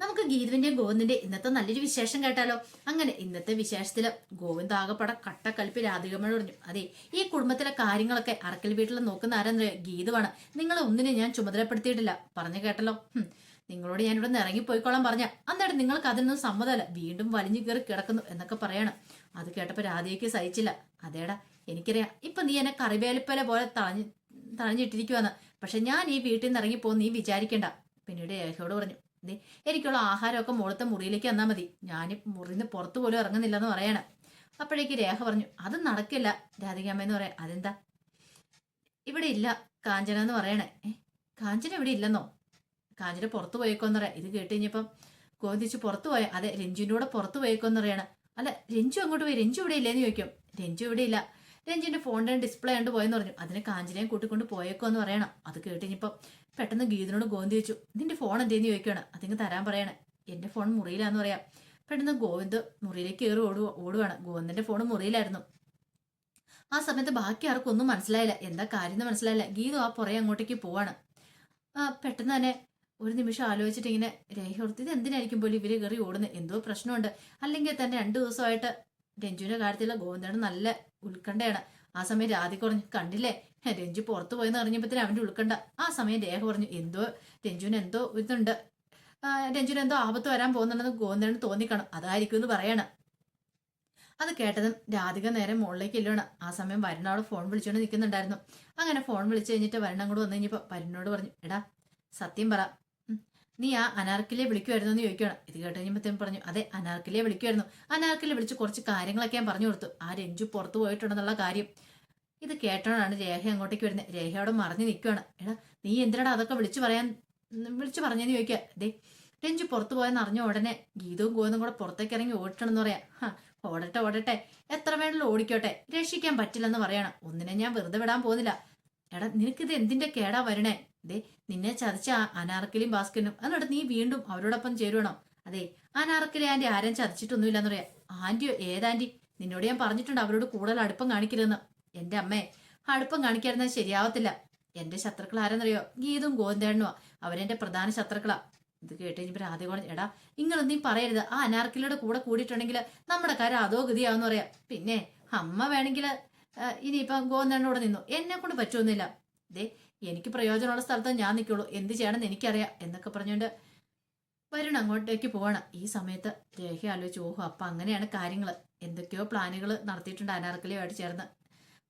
നമുക്ക് ഗീതുവിന്റെയും ഗോവിന്ദിന്റെ ഇന്നത്തെ നല്ലൊരു വിശേഷം കേട്ടാലോ? അങ്ങനെ ഇന്നത്തെ വിശേഷത്തിൽ ഗോവിന്ദ് ആകപ്പെട കട്ടക്കൽപ്പി രാധികമ്മയോട് പറഞ്ഞു അതെ ഈ കുടുംബത്തിലെ കാര്യങ്ങളൊക്കെ അറക്കൽ വീട്ടിൽ നോക്കുന്ന ആരെന്ന് ഗീതുവാണ് നിങ്ങളെ ഒന്നിനെ ഞാൻ ചുമതലപ്പെടുത്തിയിട്ടില്ല. പറഞ്ഞു കേട്ടല്ലോ. നിങ്ങളോട് ഞാൻ ഇവിടെ നിന്ന് ഇറങ്ങിപ്പോയിക്കോളാൻ പറഞ്ഞ. അന്നേരം നിങ്ങൾക്ക് അതിനൊന്നും സമ്മതമല്ല. വീണ്ടും വലിഞ്ഞു കയറി കിടക്കുന്നു എന്നൊക്കെ പറയണം. അത് കേട്ടപ്പോൾ രാധയ്ക്ക് സഹിച്ചില്ല. അതേടാ എനിക്കറിയാം. ഇപ്പൊ നീ എന്നെ കറിവേലിപ്പല പോലെ തളഞ്ഞ് തളഞ്ഞിട്ടിരിക്കുവാന്ന്. പക്ഷെ ഞാൻ ഈ വീട്ടിൽ നിന്ന് ഇറങ്ങിപ്പോന്ന് നീ വിചാരിക്കണ്ട. പിന്നീട് രേഖയോട് പറഞ്ഞു ദേ എനിക്കുള്ള ആഹാരമൊക്കെ മുകളത്തെ മുറിയിലേക്ക് വന്നാൽ മതി. ഞാൻ മുറിന്ന് പുറത്തു പോലും ഇറങ്ങുന്നില്ല എന്ന് പറയണം. അപ്പോഴേക്ക് രേഖ പറഞ്ഞു അത് നടക്കില്ല രാധികാമ്മ എന്ന് പറയാം. അതെന്താ? ഇവിടെ ഇല്ല കാഞ്ചന എന്ന് പറയണേ. കാഞ്ചന ഇവിടെ ഇല്ലെന്നോ? കാഞ്ചന പുറത്തു പോയേക്കോന്ന് പറയാം. ഇത് കേട്ട് കഴിഞ്ഞപ്പം ഗോവിന്ദിച്ച് പുറത്തു പോയ അതെ രഞ്ജുവിന്റെ കൂടെ പുറത്തു പോയേക്കോന്ന് പറയണ. അല്ല രഞ്ജു അങ്ങോട്ട് പോയി രഞ്ജു ഇവിടെ ഇല്ലേന്ന് ചോദിക്കും. രഞ്ജു ഇവിടെ ഇല്ല. രഞ്ജുവിന്റെ ഫോണിന്റെ ഡിസ്പ്ലേ കണ്ട് പോയെന്ന് പറഞ്ഞു. അതിന് കാഞ്ചനയും കൂട്ടിക്കൊണ്ട് പോയേക്കോ എന്ന് പറയണം. അത് കേട്ട് കഴിഞ്ഞപ്പം പെട്ടെന്ന് ഗീതനോട് ഗോവിന്ദ് ചോദിച്ചു നിന്റെ ഫോൺ എന്തേന്ന് ചോദിക്കുകയാണ് അതിങ്ങ് തരാൻ പറയണേ. എന്റെ ഫോൺ മുറിയിലാന്ന് പറയാം. പെട്ടെന്ന് ഗോവിന്ദ് മുറിയിലേക്ക് കയറി ഓടു ഓടുവാണ്. ഗോവിന്ദന്റെ ഫോൺ മുറിയിലായിരുന്നു. ആ സമയത്ത് ബാക്കി ആർക്കും ഒന്നും മനസ്സിലായില്ല. എന്താ കാര്യം എന്ന് മനസ്സിലായില്ല. ഗീതു ആ പുറകെ അങ്ങോട്ടേക്ക് പോവാണ്. പെട്ടെന്ന് തന്നെ ഒരു നിമിഷം ആലോചിച്ചിട്ട് ഇങ്ങനെ രേഖ ഇത് എന്തിനായിരിക്കും പോലും ഇവർ കയറി ഓടുന്നത് എന്തോ പ്രശ്നമുണ്ട്. അല്ലെങ്കിൽ തന്നെ രണ്ടു ദിവസമായിട്ട് രഞ്ജുവിന്റെ കാര്യത്തിലുള്ള ഗോവിന്ദന് നല്ല ഉത്കണ്ഠയാണ്. ആ സമയം രാധി കുറഞ്ഞ് കണ്ടില്ലേ? രഞ്ജു പുറത്തു പോയെന്ന് അറിഞ്ഞപ്പോഴത്തേന് അവന്റെ ഉൾക്കണ്ട ആ സമയം രേഖ പറഞ്ഞു എന്തോ രഞ്ജുവിന് എന്തോ ഇതുണ്ട്. രഞ്ജുവിന് എന്തോ ആപത്ത് വരാൻ പോകുന്നുണ്ടെന്ന് ഗോവിന്ദന് തോന്നിക്കണം. അതായിരിക്കും എന്ന് പറയണം. അത് കേട്ടതും രാധിക നേരെ മുകളിലേക്ക് ഇല്ലാണ് ആ സമയം വരുണോട് ഫോൺ വിളിച്ചുകൊണ്ട് നിൽക്കുന്നുണ്ടായിരുന്നു. അങ്ങനെ ഫോൺ വിളിച്ചു കഴിഞ്ഞിട്ട് വരുണം കൂടെ വന്നു കഴിഞ്ഞപ്പോൾ വരുണോട് പറഞ്ഞു എടാ സത്യം പറ. നീ ആ അനാർക്കിലെ വിളിക്കുമായിരുന്നു എന്ന് ചോദിക്കണം ഇത് കേട്ട് കഴിഞ്ഞപ്പോഴത്തേക്കും പറഞ്ഞു അതെ അനാർക്കിലെ വിളിക്കുമായിരുന്നു അനാർക്കിലെ വിളിച്ച് കുറച്ച് കാര്യങ്ങളൊക്കെ ഞാൻ പറഞ്ഞു കൊടുത്തു. ആ രഞ്ജു പുറത്തു പോയിട്ടുണ്ടെന്നുള്ള കാര്യം. ഇത് കേട്ടോണാണ് രേഖ അങ്ങോട്ടേക്ക് വരുന്നത് രേഖ അവിടെ മറിഞ്ഞു നിൽക്കുകയാണ് എടാ നീ എന്തിനാടാ അതൊക്കെ വിളിച്ചു പറയാൻ വിളിച്ചു പറഞ്ഞെന്ന് ചോദിക്കുക ദേ രഞ്ജു പുറത്തു പോയെന്ന് അറിഞ്ഞ ഉടനെ ഗീതവും ഗോവിന്ദും കൂടെ പുറത്തേക്ക് ഇറങ്ങി ഓടിട്ടണമെന്ന് പറയാം. ഹാ ഓടട്ടെ ഓടട്ടെ. എത്ര വേണമെങ്കിലും ഓടിക്കോട്ടെ. രക്ഷിക്കാൻ പറ്റില്ലെന്ന് പറയണം. ഒന്നിനെ ഞാൻ വെറുതെ വിടാൻ പോകുന്നില്ല. എടാ നിനക്കിത് എന്തിന്റെ കേടാ വരണേ? ദേ നിന്നെ ചതച്ച അനാർക്കലിയും ഭാസ്കരനും എന്നിട്ട് നീ വീണ്ടും അവരോടൊപ്പം ചേരുവണം. അതെ അനാർക്കലി ആന്റി ആരും ചതച്ചിട്ടൊന്നുമില്ലെന്ന് പറയാം. ആന്റിയോ ഏതാന്റി? നിന്നോട് ഞാൻ പറഞ്ഞിട്ടുണ്ട് അവരോട് കൂടുതൽ അടുപ്പം കാണിക്കരുതെന്ന്. എന്റെ അമ്മേ അടുപ്പം കാണിക്കാതിരുന്നത് ശരിയാവത്തില്ല. എന്റെ ശത്രുക്കൾ ആരെന്നറിയോ? ഗീതും ഗോവിന്ദേണ്ണുവാ. അവരെന്റെ പ്രധാന ശത്രുക്കളാ. ഇത് കേട്ട് കഴിഞ്ഞപ്പോ രാധ കോളേജ് എടാ ഇങ്ങളൊന്നും പറയരുത്. ആ അനാർക്കിലയുടെ കൂടെ കൂടിയിട്ടുണ്ടെങ്കിൽ നമ്മുടെ കാര്യം അതോ ഗതിയാവെന്ന് പറയാം. പിന്നെ അമ്മ വേണമെങ്കിൽ ഇനിയിപ്പം ഗോവിന്ദേണ്ണോട് നിന്നു. എന്നെ കൊണ്ട് പറ്റുമെന്നില്ല ദേ എനിക്ക് പ്രയോജനമുള്ള സ്ഥലത്ത് ഞാൻ നിൽക്കുള്ളൂ എന്ത് ചെയ്യണമെന്ന് എനിക്കറിയാം എന്നൊക്കെ പറഞ്ഞുകൊണ്ട് വരുൺ അങ്ങോട്ടേക്ക് പോകണം ഈ സമയത്ത് രേഖ ആലോചിച്ച് ഓഹോ അപ്പൊ അങ്ങനെയാണ് കാര്യങ്ങൾ എന്തൊക്കെയോ പ്ലാനുകൾ നടത്തിയിട്ടുണ്ട് അനാർക്കലിയുമായിട്ട് ചേർന്ന്.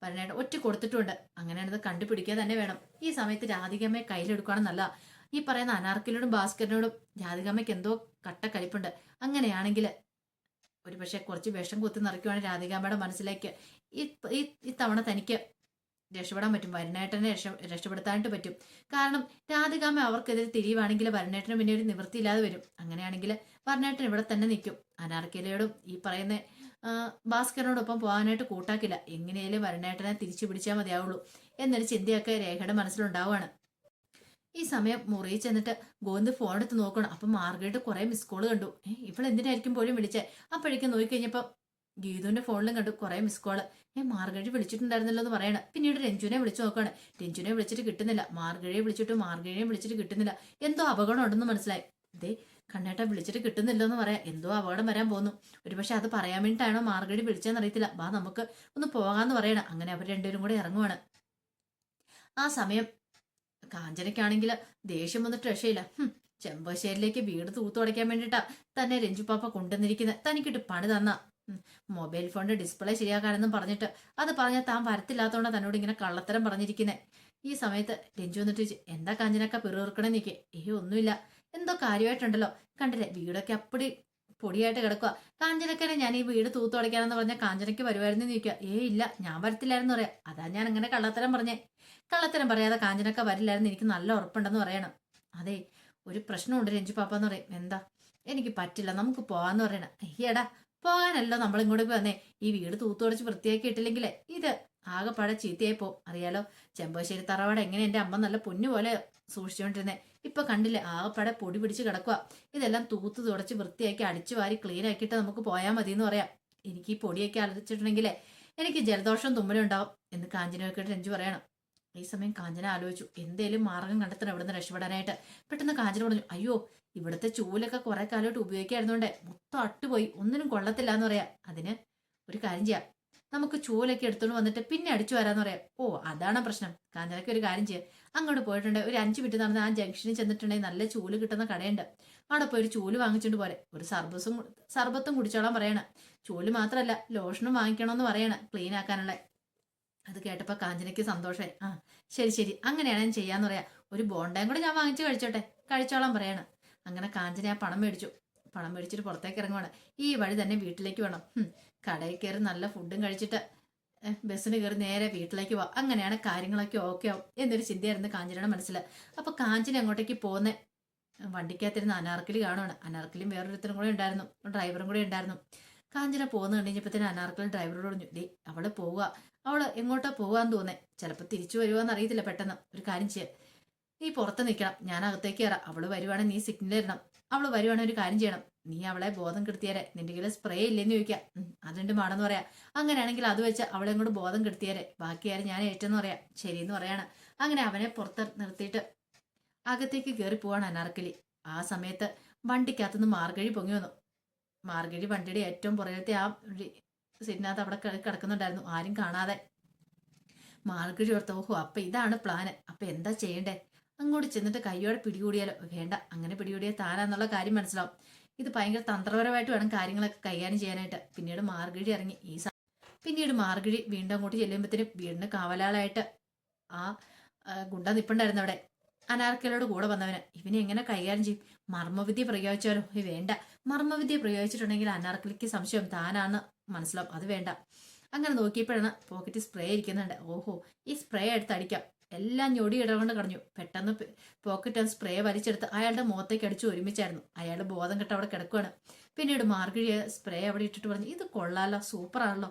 വരണേണ്ട ഒറ്റ കൊടുത്തിട്ടുണ്ട്. അങ്ങനെയാണത് കണ്ടുപിടിക്കുക തന്നെ വേണം. ഈ സമയത്ത് രാധികമ്മയെ കയ്യിലെടുക്കുകയാണെന്നല്ല ഈ പറയുന്ന അനാർക്കലിയോടും ഭാസ്കരനോടും രാധികമ്മയ്ക്ക് എന്തോ കട്ട കലിപ്പുണ്ട് അങ്ങനെയാണെങ്കിൽ ഒരു പക്ഷെ കുറച്ച് വിഷം കുത്തി നിറയ്ക്കുവാണ് രാധികാമ്മയുടെ മനസ്സിലേക്ക്. ഈ ഈ തവണ തനിക്ക് രക്ഷപ്പെടാൻ പറ്റും. വരണേട്ടനെ രക്ഷ രക്ഷപ്പെടുത്താനായിട്ട് പറ്റും. കാരണം രാധികാമ്മ അവർക്കെതിരെ തിരിയുവാണെങ്കിൽ വരണേട്ടന് പിന്നെ ഒരു നിവൃത്തിയില്ലാതെ വരും. അങ്ങനെയാണെങ്കിൽ വരണേട്ടൻ ഇവിടെ തന്നെ നിൽക്കും. അനാർക്കിലയോടും ഈ പറയുന്ന ഭാസ്കരനോടൊപ്പം പോകാനായിട്ട് കൂട്ടാക്കില്ല. എങ്ങനെയാലും വരണേട്ടനെ തിരിച്ചു പിടിച്ചാൽ മതിയാവുള്ളൂ എന്നൊരു ചിന്തയൊക്കെ രേഖയുടെ മനസ്സിലുണ്ടാവുകയാണ്. ഈ സമയം മുറിയിൽ ചെന്നിട്ട് ഗോവിന്ദ് ഫോൺ എടുത്ത് നോക്കണം. അപ്പം മാർഗരറ്റ് കുറേ മിസ് കോൾ കണ്ടു. ഇപ്പോൾ എന്തിനായിരിക്കും പോലും വിളിച്ചേ? അപ്പോഴേക്കും നോക്കിക്കഴിഞ്ഞപ്പോൾ ഗീതുവിന്റെ ഫോണിലും കണ്ടു കുറേ മിസ് കോൾ ഏ മാർഗഴി വിളിച്ചിട്ടുണ്ടായിരുന്നല്ലോ എന്ന് പറയണം. പിന്നീട് രഞ്ജുവിനെ വിളിച്ചു നോക്കുകയാണ് രഞ്ജുവിനെ വിളിച്ചിട്ട് കിട്ടുന്നില്ല. മാർഗഴിയെ വിളിച്ചിട്ട് മാർഗഴിയെ വിളിച്ചിട്ട് കിട്ടുന്നില്ല. എന്തോ അപകടം ഉണ്ടെന്ന് മനസ്സിലായി. ദേ കണ്ണേട്ട വിളിച്ചിട്ട് കിട്ടുന്നില്ല എന്ന് പറയാം. എന്തോ അപകടം വരാൻ പോകുന്നു ഒരുപക്ഷെ അത് പറയാൻ വേണ്ടിയിട്ടാണോ മാർഗടി വിളിച്ചതെന്ന് അറിയത്തില്ല. വാ നമുക്ക് ഒന്ന് പോകാന്ന് പറയണം. അങ്ങനെ അവർ രണ്ടുപേരും കൂടെ ഇറങ്ങുവാണ്. ആ സമയം കാഞ്ചനയ്ക്കാണെങ്കിൽ ദേഷ്യം വന്നിട്ട് രക്ഷയില്ല. ചെമ്പശ്ശേരിയിലേക്ക് വീട് തൂത്തുടയ്ക്കാൻ വേണ്ടിയിട്ടാ തന്നെ രഞ്ജുപ്പാപ്പ കൊണ്ടുവന്നിരിക്കുന്നത് തനിക്കിട്ട് പണി തന്ന. മൊബൈൽ ഫോണിന്റെ ഡിസ്പ്ലേ ശരിയാക്കാനെന്നും പറഞ്ഞിട്ട് അത് പറഞ്ഞാൽ താൻ വരത്തില്ലാത്തതുകൊണ്ട് തന്നോട് ഇങ്ങനെ കള്ളത്തരം പറഞ്ഞിരിക്കുന്നത് ഈ സമയത്ത് രഞ്ജു വന്നിട്ട് എന്താ കാഞ്ചനക്ക പിറുപിറുക്കണേ? നിൽക്കേ ഏ ഒന്നുമില്ല. എന്തോ കാര്യമായിട്ടുണ്ടല്ലോ. കണ്ടില്ലേ? വീടൊക്കെ അപ്പടി പൊടിയായിട്ട് കിടക്കുക കാഞ്ചനക്കനെ ഞാൻ ഈ വീട് തൂത്തുടയ്ക്കാനെന്ന് പറഞ്ഞാൽ കാഞ്ചനയ്ക്ക് വരുമായിരുന്നു ചോദിക്കുക ഏ ഇല്ല ഞാൻ വരത്തില്ലായിരുന്നു പറയാം. അതാ ഞാൻ അങ്ങനെ കള്ളത്തരം പറഞ്ഞേ. കള്ളത്തരം പറയാതെ കാഞ്ചനക്ക വരില്ലായിരുന്നു എനിക്ക് നല്ല ഉറപ്പുണ്ടെന്ന് പറയണം. അതെ ഒരു പ്രശ്നമുണ്ട് രഞ്ജു പാപ്പ എന്ന് പറയും. എന്താ? എനിക്ക് പറ്റില്ല നമുക്ക് പോകാന്ന് പറയണം. അയ്യടാ പോകാനല്ലോ നമ്മൾ ഇങ്ങോട്ട് വന്നേ. ഈ വീട് തൂത്തുടച്ച് വൃത്തിയാക്കി ഇട്ടില്ലെങ്കിലേ ഇത് ആകെപ്പാടെ ചീത്തയായി പോ അറിയാലോ? ചെമ്പശ്ശേരി തറവാട് എങ്ങനെ എന്റെ അമ്മ നല്ല പൊന്നു പോലെ സൂക്ഷിച്ചുകൊണ്ടിരുന്നേ ഇപ്പൊ കണ്ടില്ലേ ആകെപ്പാടെ പൊടി പിടിച്ച് കിടക്കുക ഇതെല്ലാം തൂത്ത് തുടച്ച് വൃത്തിയാക്കി അടിച്ചു വാരി ക്ലീൻ ആക്കിയിട്ട് നമുക്ക് പോയാൽ മതി എന്ന് പറയാം. എനിക്ക് ഈ പൊടിയൊക്കെ അലച്ചിട്ടുണ്ടെങ്കിലേ എനിക്ക് ജലദോഷം തുമ്മലും ഉണ്ടാവും എന്ന് കാഞ്ചനയൊക്കെ രഞ്ജു പറയണം. ഈ സമയം കാഞ്ചന ആലോചിച്ചു. എന്തേലും മാർഗം കണ്ടെത്തണം ഇവിടുന്ന് രക്ഷപ്പെടാനായിട്ട്. പെട്ടെന്ന് കാഞ്ചന പറഞ്ഞു അയ്യോ ഇവിടുത്തെ ചൂലൊക്കെ കുറെ കാലമായിട്ട് ഉപയോഗിക്കായിരുന്നോണ്ടേ മൊത്തം അട്ടുപോയി. ഒന്നിനും കൊള്ളത്തില്ല എന്ന് പറയാം. അതിന് ഒരു കാര്യം ചെയ്യാം. നമുക്ക് ചൂലൊക്കെ എടുത്തോണ്ട് വന്നിട്ട് പിന്നെ അടിച്ചു വരാന്ന് പറയാം. ഓ അതാണ് പ്രശ്നം. കാഞ്ചനയ്ക്ക് ഒരു കാര്യം ചെയ്യാം. അങ്ങോട്ട് പോയിട്ടുണ്ട്. ഒരു അഞ്ച് മിനിറ്റ് നടന്ന് ആ ജംഗ്ഷനിൽ ചെന്നിട്ടുണ്ടെങ്കിൽ നല്ല ചൂൽ കിട്ടുന്ന കടയുണ്ട്. അവിടെ പോയി ഒരു ചൂൽ വാങ്ങിച്ചോണ്ട് പോരെ. ഒരു സർബസും സർബത്തും കുടിച്ചോളാൻ പറയണം. ചൂൽ മാത്രമല്ല ലോഷനും വാങ്ങിക്കണമെന്ന് പറയണം ക്ലീൻ ആക്കാനുള്ള. അത് കേട്ടപ്പോൾ കാഞ്ചനയ്ക്ക് സന്തോഷമായി ആ ശരി ശരി. അങ്ങനെയാണ് ഞാൻ ചെയ്യാന്ന് പറയാം. ഒരു ബോണ്ടയും കൂടെ ഞാൻ വാങ്ങിച്ച് കഴിച്ചോട്ടെ. കഴിച്ചോളാൻ പറയണം. അങ്ങനെ കാഞ്ചന ആ പണം മേടിച്ചു. പണം മേടിച്ചിട്ട് പുറത്തേക്ക് ഇറങ്ങുവാണ്. ഈ വഴി തന്നെ വീട്ടിലേക്ക് വേണം. കടയിൽ കയറി നല്ല ഫുഡും കഴിച്ചിട്ട് ബസ്സിന് കയറി നേരെ വീട്ടിലേക്ക് പോവാം അങ്ങനെയാണ് കാര്യങ്ങളൊക്കെ ഓക്കെ ആവും എന്നൊരു ചിന്തയായിരുന്നു കാഞ്ചനയുടെ മനസ്സിൽ അപ്പൊ കാഞ്ചന അങ്ങോട്ടേക്ക് പോകുന്ന വണ്ടിക്കകത്തിരുന്ന് അനാർക്കലി കാണുവാണ്. അനാർക്കലിയും വേറൊരുത്തരും കൂടെ ഉണ്ടായിരുന്നു. ഡ്രൈവറും കൂടെ ഉണ്ടായിരുന്നു. കാഞ്ചന പോകുന്ന കഴിഞ്ഞപ്പോഴത്തേന് അനാർക്കലി ഡ്രൈവറോട് പറഞ്ഞു ഡേ അവൾ പോവുക. അവൾ എങ്ങോട്ടാ പോവാന്ന് തോന്നേ ചിലപ്പോൾ തിരിച്ചു വരുവാന്ന് അറിയത്തില്ല പെട്ടെന്ന്. ഒരു കാര്യം ചെയ്യാം. നീ പുറത്ത് നിൽക്കണം ഞാൻ അകത്തേക്ക് കയറാം അവൾ വരുവാണെങ്കിൽ നീ സിഗ്നൽ ഇടണം. അവൾ വരുവാണെങ്കിൽ ഒരു കാര്യം ചെയ്യണം. നീ അവളെ ബോധം കെടുത്തിയാരെ. നിന്റെ കയ്യിൽ സ്പ്രേ ഇല്ലെന്ന് ചോദിക്കാം. അതുണ്ട് മാണെന്ന് പറയാം. അങ്ങനെയാണെങ്കിൽ അത് വെച്ച് അവളെ കൂടെ ബോധം കെടുത്തിയാരെ. ബാക്കിയാരെ ഞാൻ ഏറ്റെന്ന് പറയാം. ശരിയെന്ന് പറയാണ്. അങ്ങനെ അവനെ പുറത്ത് നിർത്തിയിട്ട് അകത്തേക്ക് കയറി പോവാണ് അനാർക്കലി. ആ സമയത്ത് വണ്ടിക്കകത്തുനിന്ന് മാർഗഴി പൊങ്ങി വന്നു. മാർഗഴി വണ്ടിയുടെ ഏറ്റവും പുറകിലത്തെ ആ സിറ്റിനകത്ത് അവിടെ കിട- കിടക്കുന്നുണ്ടായിരുന്നു. ആരും കാണാതെ. മാർഗഴി ഓർത്ത് ഓഹോ അപ്പൊ ഇതാണ് പ്ലാന് അപ്പൊ എന്താ ചെയ്യണ്ടേ? അങ്ങോട്ട് ചെന്നിട്ട് കയ്യോടെ പിടികൂടിയാലോ? വേണ്ട അങ്ങനെ പിടികൂടിയാൽ താനാന്നുള്ള കാര്യം മനസ്സിലാവും. ഇത് ഭയങ്കര തന്ത്രപരമായിട്ട് വേണം കാര്യങ്ങളൊക്കെ കൈകാര്യം ചെയ്യാനായിട്ട്. പിന്നീട് മാർഗഴി ഇറങ്ങി. ഈ പിന്നീട് മാർഗഴി വീണ്ടും അങ്ങോട്ട് ചെല്ലുമ്പോഴത്തേനും വീടിന് കാവലാളായിട്ട് ആ ഗുണ്ട നിപ്പുണ്ടായിരുന്നു അവിടെ. അനാർക്കലോട് കൂടെ വന്നവന്. ഇവനെ എങ്ങനെ കൈകാര്യം ചെയ്യും? മർമ്മവിദ്യ പ്രയോഗിച്ചാലോ വേണ്ട. മർമ്മവിദ്യ പ്രയോഗിച്ചിട്ടുണ്ടെങ്കിൽ അനാർക്കലിക്ക് സംശയം താനാണ് മനസ്സിലാവും. അത് വേണ്ട. അങ്ങനെ നോക്കിയപ്പോഴാണ് പോക്കറ്റ് സ്പ്രേ ഇരിക്കുന്നുണ്ട്. ഓഹോ ഈ സ്പ്രേ എടുത്ത് അടിക്കാം എല്ലാം ഞൊടി ഇടകൊണ്ട് കടഞ്ഞു. പെട്ടെന്ന് പോക്കറ്റ് സ്പ്രേ വലിച്ചെടുത്ത് അയാളുടെ മുഖത്തേക്ക് അടിച്ചു ഒരുമിച്ചായിരുന്നു. അയാളുടെ ബോധം കെട്ട് അവിടെ കിടക്കുകയാണ് പിന്നീട് മാർഗിഴിയ സ്പ്രേ അവിടെ ഇട്ടിട്ട് പറഞ്ഞു ഇത് കൊള്ളാലോ സൂപ്പറാണല്ലോ ആണല്ലോ.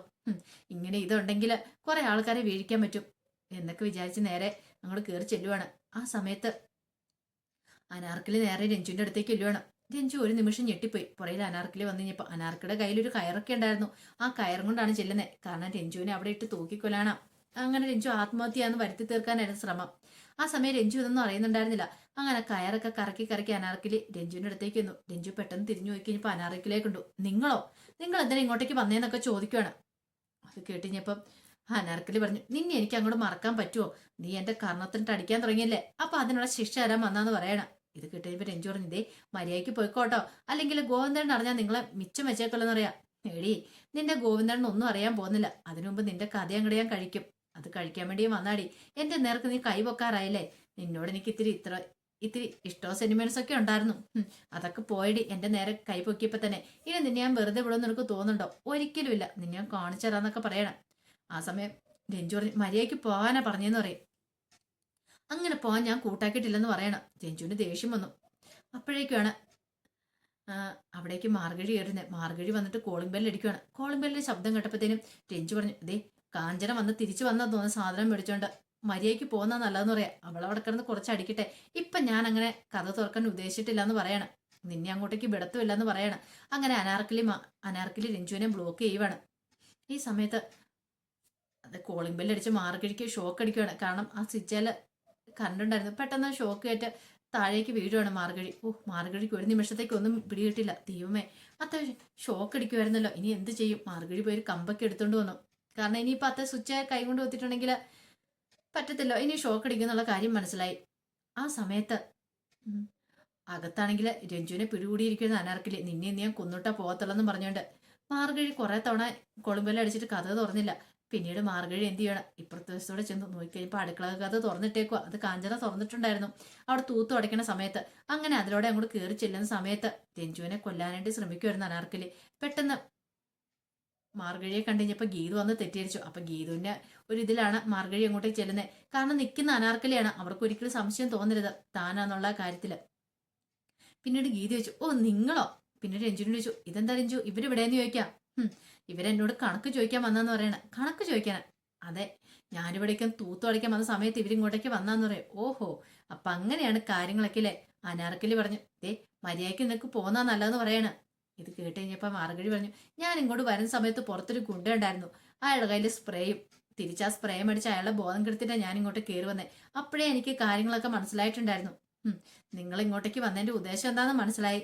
ഇങ്ങനെ ഇതുണ്ടെങ്കിൽ കുറെ ആൾക്കാരെ വീഴിക്കാൻ പറ്റും. എന്നൊക്കെ വിചാരിച്ച് നേരെ അങ്ങോട്ട് കയറി ചെല്ലുവാണ്. ആ സമയത്ത് അനാർക്കലി നേരെ രഞ്ജുവിന്റെ അടുത്തേക്ക് ചെല്ലുവാണ്. രഞ്ജു ഒരു നിമിഷം ഞെട്ടിപ്പോയി. പുറയിൽ അനാർക്കലി വന്നു കഴിഞ്ഞപ്പോൾ അനാർക്കിയുടെ കയ്യിലൊരു കയറൊക്കെ ഉണ്ടായിരുന്നു. ആ കയറും കൊണ്ടാണ് ചെല്ലുന്നത് കാരണം രഞ്ജുവിനെ അവിടെ ഇട്ട് തൂക്കിക്കൊല്ലാനാ. അങ്ങനെ രഞ്ജു ആത്മഹത്യ എന്ന് വരുത്തി തീർക്കാനായിരുന്നു ശ്രമം. ആ സമയം രഞ്ജു ഇതൊന്നും അറിയുന്നുണ്ടായിരുന്നില്ല. അങ്ങനെ കയറൊക്കെ കറക്കി കറക്കി അനാർക്കിലി രഞ്ജുവിന്റെ അടുത്തേക്ക് വന്നു രഞ്ജു പെട്ടെന്ന് തിരിഞ്ഞു നോക്കി ഇനിയിപ്പോൾ അനാർക്കിലേക്ക് ഉണ്ടു. നിങ്ങളോ? നിങ്ങൾ എന്തിനാ ഇങ്ങോട്ടേക്ക് വന്നേന്നൊക്കെ ചോദിക്കുകയാണ് അത് കേട്ടിഞ്ഞപ്പം അനാർക്കിലി പറഞ്ഞു നിന്നെ എനിക്ക് അങ്ങോട്ട് മറക്കാൻ പറ്റുമോ നീ എന്റെ കർണത്തിനിട്ട് അടിക്കാൻ തുടങ്ങിയല്ലേ? അപ്പം അതിനുള്ള ശിക്ഷ തരാൻ വന്നാന്ന് പറയണം. ഇത് കിട്ടിയപ്പോൾ രഞ്ജു പറഞ്ഞു ഇതേ മര്യാദയ്ക്ക് പോയിക്കോട്ടോ. അല്ലെങ്കിൽ ഗോവിന്ദൻ അറിഞ്ഞാൽ നിങ്ങളെ മിച്ചം വെച്ചേക്കല്ലെന്ന് അറിയാം എടി നിന്റെ ഗോവിന്ദൻ ഒന്നും അറിയാൻ പോകുന്നില്ല. അതിനു മുമ്പ് നിന്റെ കഥ അങ്ങോട്ട് ഞാൻ കഴിക്കും. അത് കഴിക്കാൻ വേണ്ടിയും വന്നാടി. എന്റെ നേർക്ക് നീ കൈ പൊക്കാറായില്ലേ നിന്നോട് എനിക്ക് ഇത്തിരി ഇത്ര ഇത്തിരി ഇഷ്ടോ സെന്റിമെന്റ്സ് ഒക്കെ ഉണ്ടായിരുന്നു. അതൊക്കെ പോയടി എന്റെ നേരെ കൈ പൊക്കിയപ്പോ തന്നെ. ഇനി നിന്നെ ഞാൻ വെറുതെ വിടുമെന്ന് നിനക്ക് തോന്നുന്നുണ്ടോ? ഒരിക്കലും ഇല്ല നിന്നെ ഞാൻ കാണിച്ചു തരാന്നൊക്കെ പറയണം. ആ സമയം രഞ്ജു പറഞ്ഞു മര്യാദയ്ക്ക് പോകാനാ പറഞ്ഞെന്ന് പറയും. അങ്ങനെ പോകാൻ ഞാൻ കൂട്ടാക്കിയിട്ടില്ലെന്ന് പറയണം. രഞ്ജുവിന് ദേഷ്യം വന്നു. അപ്പോഴേക്കാണ് അവിടേക്ക് മാർഗഴി കയറുന്നത് മാർഗഴി വന്നിട്ട് കോളിംഗ് ബെല്ല് അടിക്കുകയാണ് കോളിംഗ് ബെല്ലിന്റെ ശബ്ദം കേട്ടപ്പോഴത്തേനും രഞ്ജു പറഞ്ഞു ദേ കാഞ്ചന വന്ന് തിരിച്ചു വന്നാൽ തോന്നുന്ന സാധനം മേടിച്ചോണ്ട് മര്യാദയ്ക്ക് പോകുന്ന നല്ലതെന്ന് പറയാം. അവൾ അവിടെ കിടന്ന് കുറച്ച് അടിക്കട്ടെ ഇപ്പം ഞാൻ അങ്ങനെ കഥ തുറക്കാൻ ഉദ്ദേശിച്ചിട്ടില്ല എന്ന് പറയണം. നിന്നെ അങ്ങോട്ടേക്ക് വിടത്തുമില്ല എന്ന് പറയണം. അങ്ങനെ അനാർക്കലി അനാർക്കലി രഞ്ജുവിനെ ബ്ലോക്ക് ചെയ്യുവാണ്. ഈ സമയത്ത് അത് കോളിംഗ് ബെല്ല് അടിച്ച് മാർഗഴിക്ക് ഷോക്ക് അടിക്കുകയാണ് കാരണം ആ സ്വിച്ചാൽ കണ്ടുണ്ടായിരുന്നു പെട്ടെന്ന് ഷോക്ക് കയറ്റ് താഴേക്ക് വീഴുവാണ് മാർഗഴി. ഓ മാർഗഴിക്ക് ഒരു നിമിഷത്തേക്ക് ഒന്നും പിടികിട്ടില്ല. ദൈവമേ അത്യാവശ്യം ഷോക്ക് അടിക്കുമായിരുന്നല്ലോ ഇനി എന്ത് ചെയ്യും? മാർഗഴി പോയി ഒരു കമ്പൊക്കെ എടുത്തുകൊണ്ട് വന്നു. കാരണം ഇനിയിപ്പോൾ അത്ത സ്വിച്ച് കൈ കൊണ്ട് കുത്തിയിട്ടുണ്ടെങ്കിൽ പറ്റത്തില്ല. ഇനി ഷോക്ക് അടിക്കുന്നുള്ള കാര്യം മനസ്സിലായി. ആ സമയത്ത് അകത്താണെങ്കിൽ രഞ്ജുവിനെ പിടികൂടിയിരിക്കുന്ന അനാർക്കിൽ നിന്നെ ഞാൻ കൊന്നിട്ടാ പോകത്തുള്ളെന്ന് പറഞ്ഞുകൊണ്ട് മാർഗഴി കുറെ തവണ കൊളുമ്പെല്ലാം അടിച്ചിട്ട് കഥ തുറന്നില്ല. പിന്നീട് മാർഗഴി എന്ത് ചെയ്യണം? ഇപ്പുറത്തെ ദിവസത്തോടെ ചെന്ന് നോക്കിക്കഴിഞ്ഞപ്പോൾ അടുക്കള കഥ തുറന്നിട്ടേക്കുക അത് കാഞ്ചന തുറന്നിട്ടുണ്ടായിരുന്നു. അവിടെ തൂത്തു അടയ്ക്കുന്ന സമയത്ത് അങ്ങനെ അതിലൂടെ അങ്ങോട്ട് കയറി ചെല്ലുന്ന സമയത്ത് രഞ്ജുവിനെ കൊല്ലാനായിട്ട് ശ്രമിക്കുമായിരുന്നു അനാർക്കലി. പെട്ടെന്ന് മാർഗഴിയെ കണ്ടുകഴിഞ്ഞപ്പോൾ ഗീതു വന്ന് തെറ്റിദ്ധരിച്ചു. അപ്പം ഗീതുവിന്റെ ഒരു ഇതിലാണ് മാർഗഴി അങ്ങോട്ടേക്ക് ചെല്ലുന്നത് കാരണം നിൽക്കുന്ന അനാർക്കലിയാണ്. അവർക്ക് ഒരിക്കലും സംശയം തോന്നരുത് താനാന്നുള്ള കാര്യത്തിൽ പിന്നീട് ഗീതു ചോദിച്ചു ഓ നിങ്ങളോ? പിന്നീട് രഞ്ജുവിനോട് ചോദിച്ചു ഇതെന്താ രഞ്ജു? ഇവരിവിടെയെന്ന് ചോദിക്കാം. "ഹും, ഇവരെന്നോട് കണക്ക് ചോദിക്കാൻ വന്നാന്ന് പറയണ. കണക്ക് ചോദിക്കാൻ അതെ ഞാനിവിടേക്കും തൂത്തു അടയ്ക്കാൻ വന്ന സമയത്ത് ഇവരിങ്ങോട്ടേക്ക് വന്നാന്ന് പറയും. ഓഹോ അപ്പൊ അങ്ങനെയാണ് കാര്യങ്ങളൊക്കെ അല്ലേ? അനാർക്കലി പറഞ്ഞു ദേ മര്യാദയ്ക്ക് നിനക്ക് പോന്നാ നല്ലതെന്ന് പറയണ. ഇത് കേട്ട് കഴിഞ്ഞപ്പോൾ മാർഗഴി പറഞ്ഞു ഞാൻ ഇങ്ങോട്ട് വരുന്ന സമയത്ത് പുറത്തൊരു ഗുണ്ട ഉണ്ടായിരുന്നു. അയാളുടെ കയ്യിൽ സ്പ്രേയും തിരിച്ച് ആ സ്പ്രേ മേടിച്ച് അയാളെ ബോധം കെടുത്തിട്ടാണ് ഞാൻ ഇങ്ങോട്ട് കയറി വന്നത് അപ്പോഴേ എനിക്ക് കാര്യങ്ങളൊക്കെ മനസ്സിലായിട്ടുണ്ടായിരുന്നു. നിങ്ങൾ ഇങ്ങോട്ടേക്ക് വന്നതിന്റെ ഉദ്ദേശം എന്താണെന്ന് മനസ്സിലായി.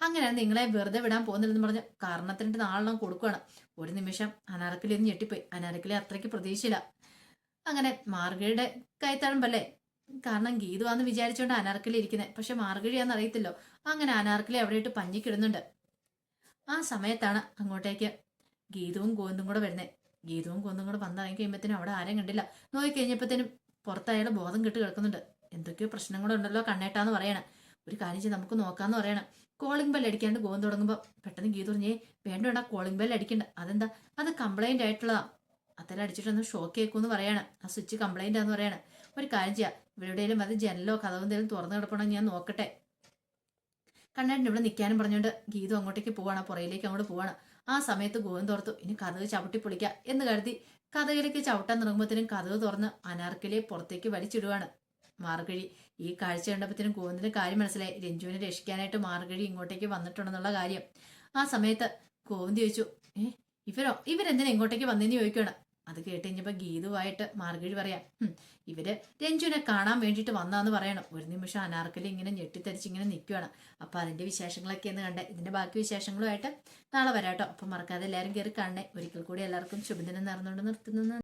അങ്ങനെ നിങ്ങളെ വെറുതെ വിടാൻ പോകുന്നില്ലെന്ന് പറഞ്ഞ് കാരണത്തിന്റെ നാളെണ്ണം കൊടുക്കുകയാണ് ഒരു നിമിഷം അനാർക്കലി ഒന്ന് ഞെട്ടിപ്പോയി. അനാർക്കലി അത്രയ്ക്ക് പ്രതീക്ഷയില്ല. അങ്ങനെ മാർഗഴിയുടെ കൈത്തഴമ്പല്ലേ കാരണം ഗീതുവാന്ന് വിചാരിച്ചുകൊണ്ട് അനാർക്കലി ഇരിക്കുന്നത് പക്ഷെ മാർഗഴിയാന്ന് അറിയത്തില്ലോ. അങ്ങനെ അനാർക്കലി അവിടെ ഇട്ട് പഞ്ഞിക്കിടുന്നുണ്ട്. ആ സമയത്താണ് അങ്ങോട്ടേക്ക് ഗീതവും ഗോവിന്ദും കൂടെ വരുന്നത് ഗീതവും ഗോവിന്ദും കൂടെ വന്നിറങ്ങി കഴിയുമ്പോഴത്തേനും അവിടെ ആരെയും കണ്ടില്ല. നോക്കി കഴിഞ്ഞപ്പോഴത്തേനും പുറത്ത് അയാൾ ബോധം കെട്ട് കിടക്കുന്നുണ്ട്. എന്തൊക്കെയോ പ്രശ്നങ്ങളുണ്ടല്ലോ കണ്ണേട്ടാന്ന് പറയണം. ഒരു കാര്യം ചെയ്ത് നമുക്ക് നോക്കാന്ന് പറയണം. കോളിംഗ് ബെൽ അടിക്കാണ്ട് ഗോവൻ തുടങ്ങുമ്പോൾ പെട്ടെന്ന് ഗീത പറഞ്ഞേ വേണ്ട വേണ്ട കോളിംഗ് ബെൽ അടിക്കണ്ട. അതെന്താ? അത് കംപ്ലൈന്റ് ആയിട്ടുള്ളതാ. അത്തരം അടിച്ചിട്ടൊന്ന് ഷോക്ക് കേൾക്കുമെന്ന് പറയാണ്. ആ സ്വിച്ച് കംപ്ലൈന്റ് ആണെന്ന് പറയാണ്. ഒരു കാര്യം ചെയ്യാം. ഇവിടെയെങ്കിലും അത് ജനലോ കഥവും എന്തെങ്കിലും തുറന്നു കിടപ്പണോ ഞാൻ നോക്കട്ടെ. കണ്ണേട്ടൻ ഇവിടെ നിൽക്കാനും പറഞ്ഞുകൊണ്ട് ഗീതു അങ്ങോട്ടേക്ക് പോവാണ് പുറയിലേക്ക് അങ്ങോട്ട് പോവാണ്. ആ സമയത്ത് ഗോവൻ തോർത്തു ഇനി കഥക് ചവിട്ടി പൊളിക്കാം എന്ന് കരുതി കഥകിലേക്ക് ചവിട്ടാൻ തുടങ്ങുമ്പോഴത്തേനും കഥക് തുറന്ന് അനാർക്കലിയെ പുറത്തേക്ക് വലിച്ചിടുവാണ് മാർഗഴി. ഈ കാഴ്ച കണ്ടപ്പോഴത്തേനും ഗോവിന്ദിന്റെ കാര്യം മനസ്സിലായി. രഞ്ജുവിനെ രക്ഷിക്കാനായിട്ട് മാർഗഴി ഇങ്ങോട്ടേക്ക് വന്നിട്ടുണ്ടെന്നുള്ള കാര്യം. ആ സമയത്ത് ഗോവിന്ദ് ചോദിച്ചു ഏ ഇവരോ? ഇവരെന്തിനാ ഇങ്ങോട്ടേക്ക് വന്നതെന്ന് ചോദിക്കണം അത് കേട്ട് കഴിഞ്ഞപ്പോൾ ഗീതുവായിട്ട് മാർഗഴി പറയാം "ഹും, ഇവർ രഞ്ജുവിനെ കാണാൻ വേണ്ടിയിട്ട് വന്നാന്ന് പറയണം. ഒരു നിമിഷം അനാർക്കലി ഇങ്ങനെ ഞെട്ടിത്തരിച്ച് ഇങ്ങനെ നിൽക്കുകയാണ് അപ്പോൾ അതിന്റെ വിശേഷങ്ങളൊക്കെ എന്ന് കണ്ടേ. ഇതിന്റെ ബാക്കി വിശേഷങ്ങളുമായിട്ട് നാളെ വരാട്ടോ. അപ്പം മറക്കാതെ എല്ലാവരും കയറി കാണണേ. ഒരിക്കൽ കൂടി എല്ലാവർക്കും ശുഭദിനം നേർന്നുകൊണ്ട് നിർത്തുന്നു.